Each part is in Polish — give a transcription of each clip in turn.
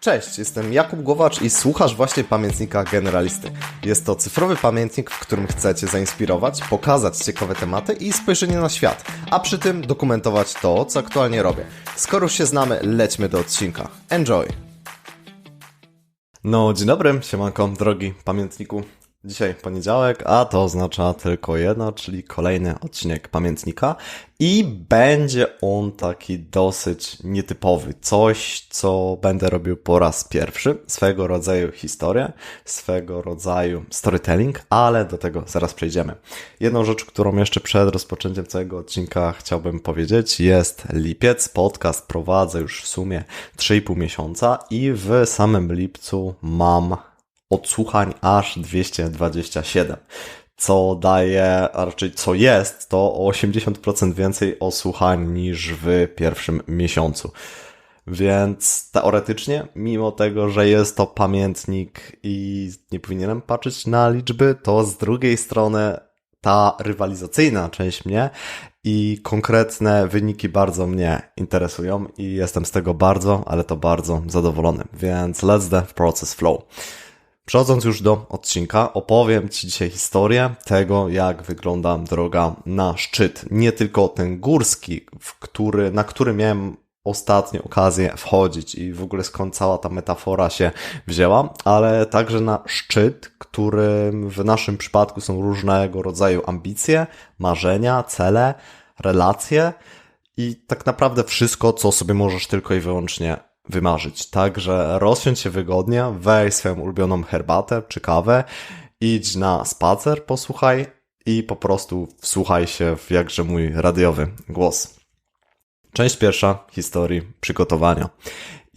Cześć, jestem Jakub Głowacz i słuchasz właśnie pamiętnika generalisty. Jest to cyfrowy pamiętnik, w którym chcecie zainspirować, pokazać ciekawe tematy i spojrzenie na świat, a przy tym dokumentować to, co aktualnie robię. Skoro już się znamy, lećmy do odcinka. Enjoy! No, dzień dobry, siemanko, drogi pamiętniku. Dzisiaj poniedziałek, a to oznacza tylko jedno, czyli kolejny odcinek pamiętnika i będzie on taki dosyć nietypowy. Coś, co będę robił po raz pierwszy. Swego rodzaju historię, swego rodzaju storytelling, ale do tego zaraz przejdziemy. Jedną rzecz, którą jeszcze przed rozpoczęciem całego odcinka chciałbym powiedzieć, jest lipiec. Podcast prowadzę już w sumie 3,5 miesiąca i w samym lipcu mam odsłuchań aż 227, co daje, a raczej co jest, to o 80% więcej osłuchań niż w pierwszym miesiącu. Więc teoretycznie, mimo tego, że jest to pamiętnik i nie powinienem patrzeć na liczby, to z drugiej strony ta rywalizacyjna część mnie i konkretne wyniki bardzo mnie interesują i jestem z tego bardzo, ale to bardzo zadowolony. Więc let's the process flow. Przechodząc już do odcinka, opowiem Ci dzisiaj historię tego, jak wygląda droga na szczyt. Nie tylko ten górski, który, na który miałem ostatnio okazję wchodzić i w ogóle skąd cała ta metafora się wzięła, ale także na szczyt, którym w naszym przypadku są różnego rodzaju ambicje, marzenia, cele, relacje i tak naprawdę wszystko, co sobie możesz tylko i wyłącznie wymarzyć. Także rozsiądź się wygodnie, weź swoją ulubioną herbatę czy kawę, idź na spacer, posłuchaj i po prostu wsłuchaj się w jakże mój radiowy głos. Część pierwsza historii przygotowania.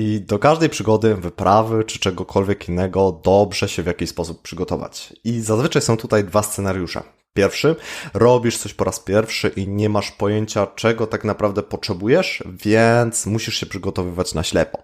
I do każdej przygody, wyprawy czy czegokolwiek innego dobrze się w jakiś sposób przygotować. I zazwyczaj są tutaj dwa scenariusze. Pierwszy, robisz coś po raz pierwszy i nie masz pojęcia, czego tak naprawdę potrzebujesz, więc musisz się przygotowywać na ślepo.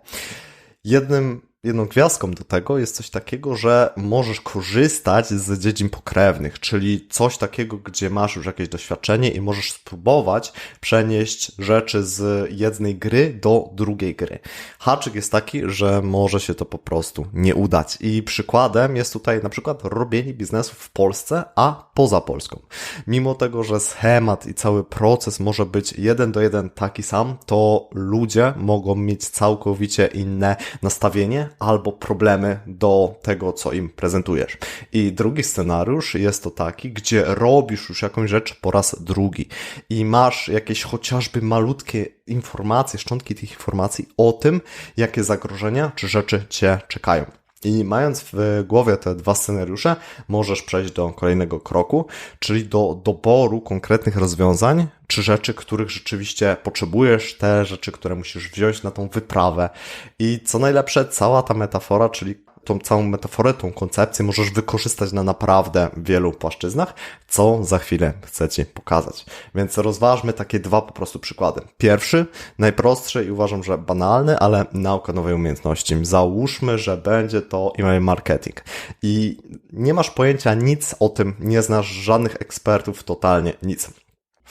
Jednym jedną gwiazdką do tego jest coś takiego, że możesz korzystać z dziedzin pokrewnych, czyli coś takiego, gdzie masz już jakieś doświadczenie i możesz spróbować przenieść rzeczy z jednej gry do drugiej gry. Haczyk jest taki, że może się to po prostu nie udać. I przykładem jest tutaj na przykład robienie biznesu w Polsce, a poza Polską. Mimo tego, że schemat i cały proces może być jeden do jeden taki sam, to ludzie mogą mieć całkowicie inne nastawienie, albo problemy do tego, co im prezentujesz. I drugi scenariusz jest to taki, gdzie robisz już jakąś rzecz po raz drugi i masz jakieś chociażby malutkie informacje, szczątki tych informacji o tym, jakie zagrożenia czy rzeczy cię czekają. I mając w głowie te dwa scenariusze, możesz przejść do kolejnego kroku, czyli do doboru konkretnych rozwiązań, czy rzeczy, których rzeczywiście potrzebujesz, te rzeczy, które musisz wziąć na tą wyprawę. I co najlepsze, cała ta metafora, czyli tą całą metaforę, tą koncepcję możesz wykorzystać na naprawdę wielu płaszczyznach, co za chwilę chcę Ci pokazać. Więc rozważmy takie dwa po prostu przykłady. Pierwszy, najprostszy i uważam, że banalny, ale nauka nowej umiejętności. Załóżmy, że będzie to email marketing i nie masz pojęcia nic o tym, nie znasz żadnych ekspertów, totalnie nic.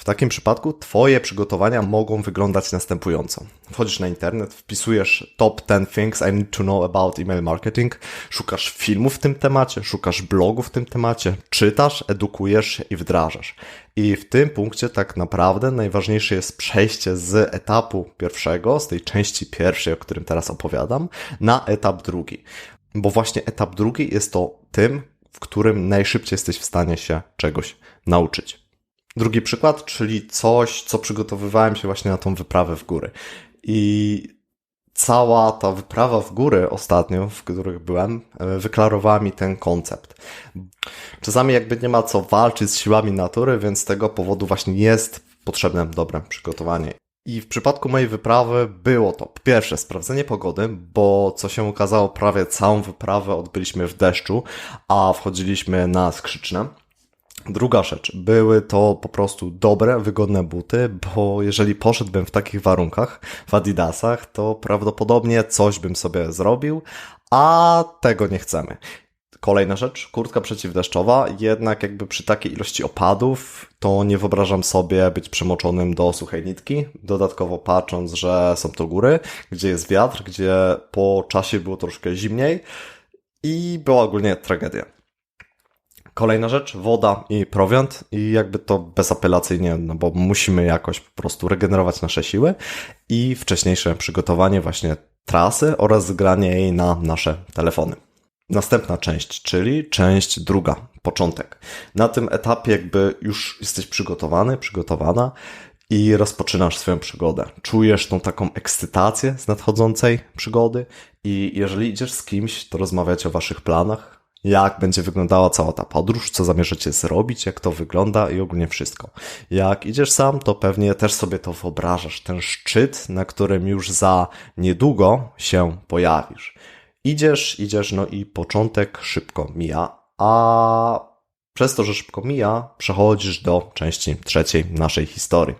W takim przypadku Twoje przygotowania mogą wyglądać następująco. Wchodzisz na internet, wpisujesz top 10 things I need to know about email marketing, szukasz filmów w tym temacie, szukasz blogów w tym temacie, czytasz, edukujesz i wdrażasz. I w tym punkcie tak naprawdę najważniejsze jest przejście z etapu pierwszego, z tej części pierwszej, o którym teraz opowiadam, na etap drugi. Bo właśnie etap drugi jest to tym, w którym najszybciej jesteś w stanie się czegoś nauczyć. Drugi przykład, czyli coś, co przygotowywałem się właśnie na tą wyprawę w góry. I cała ta wyprawa w góry ostatnio, w których byłem, e, wyklarowała mi ten koncept. Czasami jakby nie ma co walczyć z siłami natury, więc z tego powodu właśnie jest potrzebne dobre przygotowanie. I w przypadku mojej wyprawy było to po pierwsze sprawdzenie pogody, bo co się okazało, prawie całą wyprawę odbyliśmy w deszczu, a wchodziliśmy na skrzyczne. Druga rzecz, były to po prostu dobre, wygodne buty, bo jeżeli poszedłbym w takich warunkach, w adidasach, to prawdopodobnie coś bym sobie zrobił, a tego nie chcemy. Kolejna rzecz, kurtka przeciwdeszczowa, jednak jakby przy takiej ilości opadów, to nie wyobrażam sobie być przemoczonym do suchej nitki, dodatkowo patrząc, że są to góry, gdzie jest wiatr, gdzie po czasie było troszkę zimniej i była ogólnie tragedia. Kolejna rzecz, woda i prowiant i jakby to bezapelacyjnie, no bo musimy jakoś po prostu regenerować nasze siły i wcześniejsze przygotowanie właśnie trasy oraz zgranie jej na nasze telefony. Następna część, czyli część druga, początek. Na tym etapie jakby już jesteś przygotowany, przygotowana i rozpoczynasz swoją przygodę. Czujesz tą taką ekscytację z nadchodzącej przygody i jeżeli idziesz z kimś, to rozmawiać o waszych planach, jak będzie wyglądała cała ta podróż, co zamierzacie zrobić, jak to wygląda i ogólnie wszystko. Jak idziesz sam, to pewnie też sobie to wyobrażasz, ten szczyt, na którym już za niedługo się pojawisz. Idziesz, idziesz, no i początek szybko mija, a przez to, że szybko mija, przechodzisz do części trzeciej naszej historii.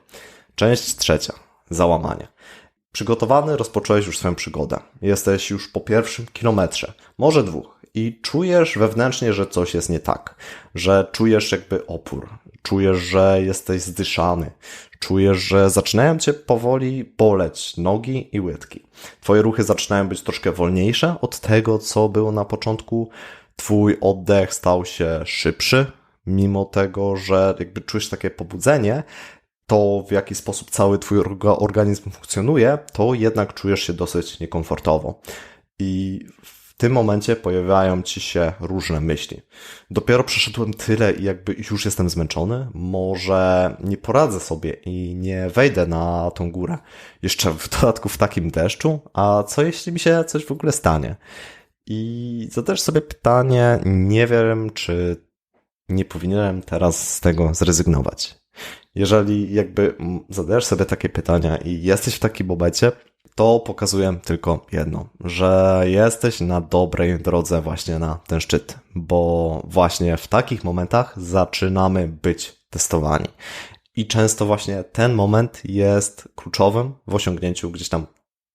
Część trzecia. Załamanie. Przygotowany rozpocząłeś już swoją przygodę. Jesteś już po pierwszym kilometrze, może dwóch, i czujesz wewnętrznie, że coś jest nie tak, że czujesz jakby opór, czujesz, że jesteś zdyszany, czujesz, że zaczynają cię powoli boleć nogi i łydki. Twoje ruchy zaczynają być troszkę wolniejsze od tego, co było na początku. Twój oddech stał się szybszy, mimo tego, że jakby czujesz takie pobudzenie, to w jaki sposób cały twój organizm funkcjonuje, to jednak czujesz się dosyć niekomfortowo. I w tym momencie pojawiają ci się różne myśli. Dopiero przeszedłem tyle i jakby już jestem zmęczony, może nie poradzę sobie i nie wejdę na tą górę. Jeszcze w dodatku w takim deszczu, a co jeśli mi się coś w ogóle stanie? I zadajesz sobie pytanie, nie wiem, czy nie powinienem teraz z tego zrezygnować. Jeżeli jakby zadajesz sobie takie pytania i jesteś w takim momencie, to pokazuje tylko jedno, że jesteś na dobrej drodze właśnie na ten szczyt, bo właśnie w takich momentach zaczynamy być testowani. I często właśnie ten moment jest kluczowym w osiągnięciu gdzieś tam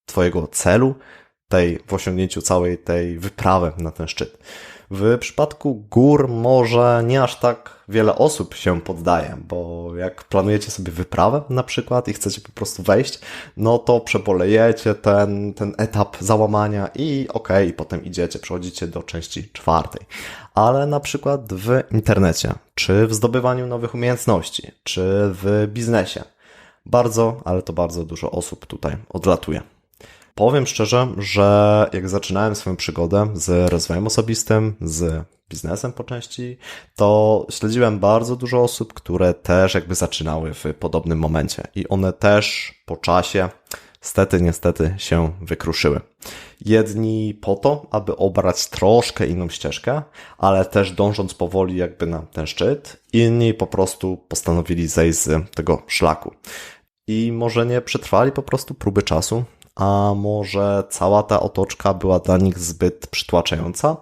Twojego celu, tej, w osiągnięciu całej tej wyprawy na ten szczyt. W przypadku gór może nie aż tak wiele osób się poddaje, bo jak planujecie sobie wyprawę na przykład i chcecie po prostu wejść, no to przebolejecie ten, ten etap załamania i okej, okay, potem idziecie, przechodzicie do części czwartej. Ale na przykład w internecie, czy w zdobywaniu nowych umiejętności, czy w biznesie, bardzo, ale to bardzo dużo osób tutaj odlatuje. Powiem szczerze, że jak zaczynałem swoją przygodę z rozwojem osobistym, z biznesem po części, to śledziłem bardzo dużo osób, które też jakby zaczynały w podobnym momencie i one też po czasie stety, niestety się wykruszyły. Jedni po to, aby obrać troszkę inną ścieżkę, ale też dążąc powoli jakby na ten szczyt, inni po prostu postanowili zejść z tego szlaku. I może nie przetrwali po prostu próby czasu, a może cała ta otoczka była dla nich zbyt przytłaczająca?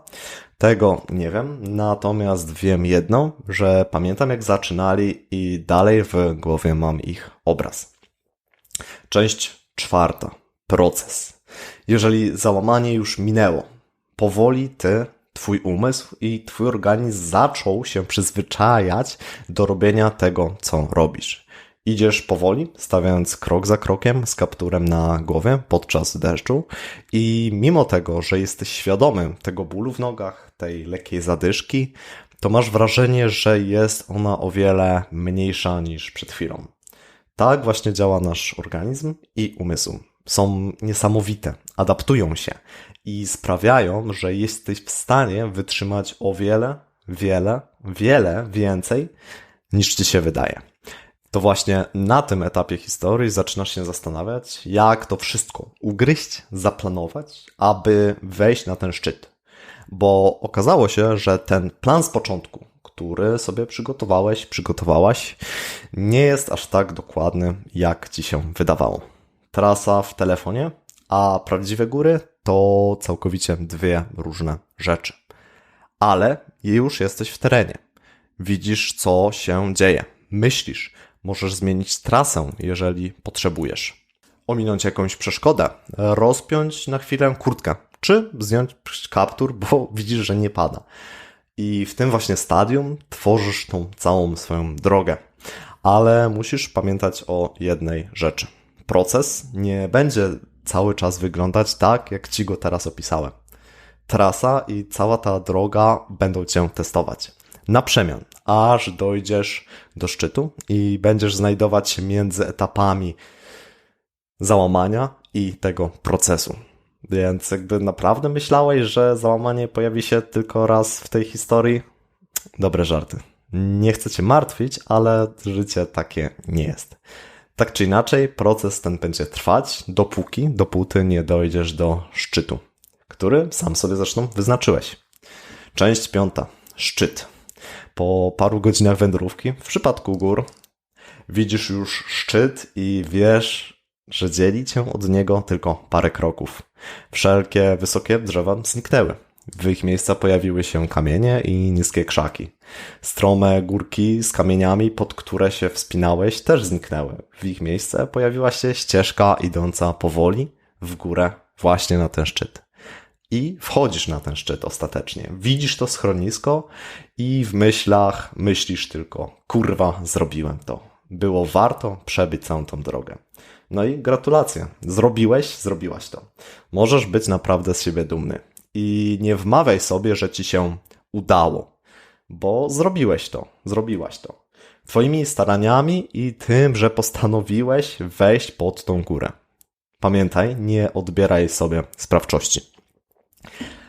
Tego nie wiem, natomiast wiem jedno, że pamiętam jak zaczynali i dalej w głowie mam ich obraz. Część czwarta. Proces. Jeżeli załamanie już minęło, powoli ty, twój umysł i twój organizm zaczął się przyzwyczajać do robienia tego, co robisz. Idziesz powoli, stawiając krok za krokiem z kapturem na głowie podczas deszczu i mimo tego, że jesteś świadomy tego bólu w nogach, tej lekkiej zadyszki, to masz wrażenie, że jest ona o wiele mniejsza niż przed chwilą. Tak właśnie działa nasz organizm i umysł. Są niesamowite, adaptują się i sprawiają, że jesteś w stanie wytrzymać o wiele, wiele, wiele więcej niż ci się wydaje to właśnie na tym etapie historii zaczynasz się zastanawiać, jak to wszystko ugryźć, zaplanować, aby wejść na ten szczyt. Bo okazało się, że ten plan z początku, który sobie przygotowałeś, przygotowałaś, nie jest aż tak dokładny, jak ci się wydawało. Trasa w telefonie, a prawdziwe góry to całkowicie dwie różne rzeczy. Ale już jesteś w terenie. Widzisz, co się dzieje. Myślisz, Możesz zmienić trasę, jeżeli potrzebujesz. Ominąć jakąś przeszkodę, rozpiąć na chwilę kurtkę, czy zdjąć kaptur, bo widzisz, że nie pada. I w tym właśnie stadium tworzysz tą całą swoją drogę. Ale musisz pamiętać o jednej rzeczy. Proces nie będzie cały czas wyglądać tak, jak ci go teraz opisałem. Trasa i cała ta droga będą cię testować. Na przemian, aż dojdziesz do szczytu i będziesz znajdować się między etapami załamania i tego procesu. Więc jakby naprawdę myślałeś, że załamanie pojawi się tylko raz w tej historii? Dobre żarty. Nie chcę cię martwić, ale życie takie nie jest. Tak czy inaczej, proces ten będzie trwać, dopóki, dopóty nie dojdziesz do szczytu, który sam sobie zresztą wyznaczyłeś. Część piąta. Szczyt. Po paru godzinach wędrówki, w przypadku gór, widzisz już szczyt i wiesz, że dzieli cię od niego tylko parę kroków. Wszelkie wysokie drzewa zniknęły. W ich miejsca pojawiły się kamienie i niskie krzaki. Strome górki z kamieniami, pod które się wspinałeś, też zniknęły. W ich miejsce pojawiła się ścieżka idąca powoli w górę, właśnie na ten szczyt. I wchodzisz na ten szczyt ostatecznie. Widzisz to schronisko i w myślach myślisz tylko, kurwa, zrobiłem to. Było warto przebyć całą tą drogę. No i gratulacje. Zrobiłeś, zrobiłaś to. Możesz być naprawdę z siebie dumny. I nie wmawiaj sobie, że ci się udało, bo zrobiłeś to, zrobiłaś to. Twoimi staraniami i tym, że postanowiłeś wejść pod tą górę. Pamiętaj, nie odbieraj sobie sprawczości.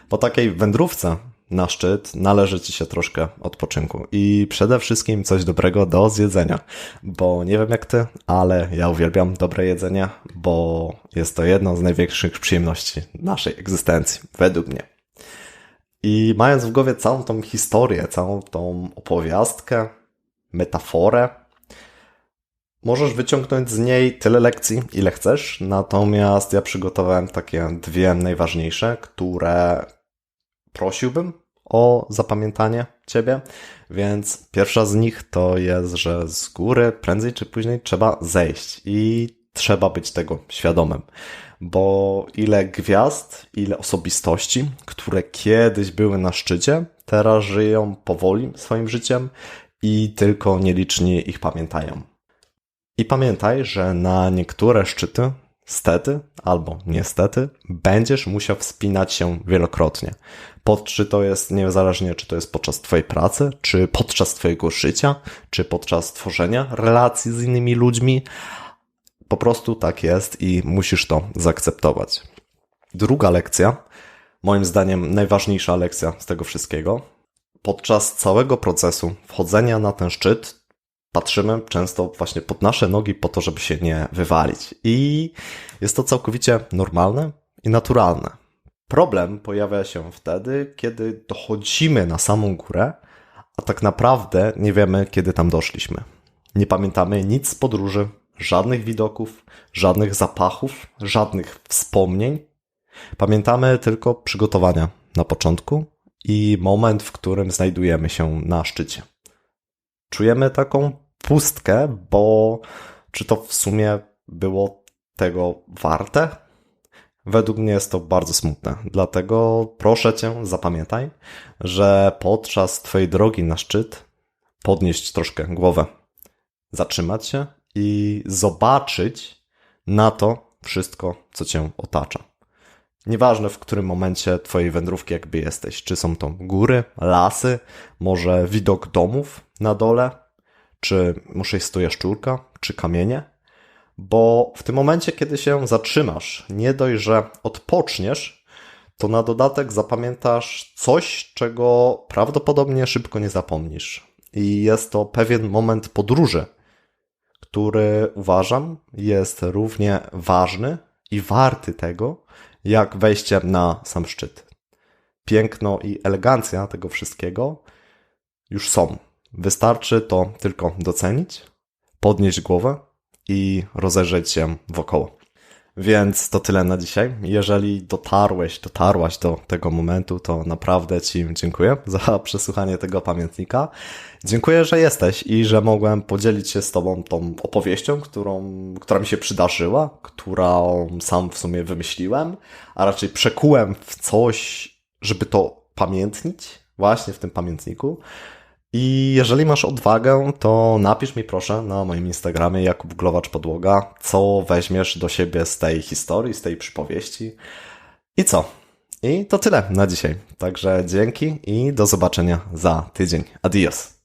Po takiej wędrówce na szczyt należy ci się troszkę odpoczynku i przede wszystkim coś dobrego do zjedzenia, bo nie wiem jak ty, ale ja uwielbiam dobre jedzenie, bo jest to jedno z największych przyjemności naszej egzystencji, według mnie. I mając w głowie całą tą historię, całą tą opowiastkę, metaforę, możesz wyciągnąć z niej tyle lekcji, ile chcesz, natomiast ja przygotowałem takie dwie najważniejsze, które prosiłbym o zapamiętanie ciebie. Więc pierwsza z nich to jest, że z góry prędzej czy później trzeba zejść i trzeba być tego świadomym. Bo ile gwiazd, ile osobistości, które kiedyś były na szczycie, teraz żyją powoli swoim życiem i tylko nieliczni ich pamiętają. I pamiętaj, że na niektóre szczyty stety albo niestety będziesz musiał wspinać się wielokrotnie. Pod, czy to jest niezależnie, czy to jest podczas Twojej pracy, czy podczas Twojego życia, czy podczas tworzenia relacji z innymi ludźmi. Po prostu tak jest i musisz to zaakceptować. Druga lekcja, moim zdaniem najważniejsza lekcja z tego wszystkiego. Podczas całego procesu wchodzenia na ten szczyt patrzymy często właśnie pod nasze nogi po to, żeby się nie wywalić. I jest to całkowicie normalne i naturalne. Problem pojawia się wtedy, kiedy dochodzimy na samą górę, a tak naprawdę nie wiemy, kiedy tam doszliśmy. Nie pamiętamy nic z podróży, żadnych widoków, żadnych zapachów, żadnych wspomnień. Pamiętamy tylko przygotowania na początku i moment, w którym znajdujemy się na szczycie. Czujemy taką pustkę, bo czy to w sumie było tego warte? Według mnie jest to bardzo smutne. Dlatego proszę cię, zapamiętaj, że podczas twojej drogi na szczyt podnieść troszkę głowę, zatrzymać się i zobaczyć na to wszystko, co cię otacza. Nieważne w którym momencie twojej wędrówki jakby jesteś, czy są to góry, lasy, może widok domów na dole, czy muszę to jaszczurka, czy kamienie, bo w tym momencie, kiedy się zatrzymasz, nie dość, że odpoczniesz, to na dodatek zapamiętasz coś, czego prawdopodobnie szybko nie zapomnisz. I jest to pewien moment podróży, który uważam jest równie ważny i warty tego, jak wejście na sam szczyt. Piękno i elegancja tego wszystkiego już są. Wystarczy to tylko docenić, podnieść głowę i rozejrzeć się wokoło. Więc to tyle na dzisiaj. Jeżeli dotarłeś, dotarłaś do tego momentu, to naprawdę Ci dziękuję za przesłuchanie tego pamiętnika. Dziękuję, że jesteś i że mogłem podzielić się z Tobą tą opowieścią, którą, która mi się przydarzyła, którą sam w sumie wymyśliłem, a raczej przekułem w coś, żeby to pamiętnić, właśnie w tym pamiętniku. I jeżeli masz odwagę, to napisz mi proszę na moim Instagramie Jakub Glowacz Podłoga, co weźmiesz do siebie z tej historii, z tej przypowieści. I co? I to tyle na dzisiaj. Także dzięki i do zobaczenia za tydzień. Adios.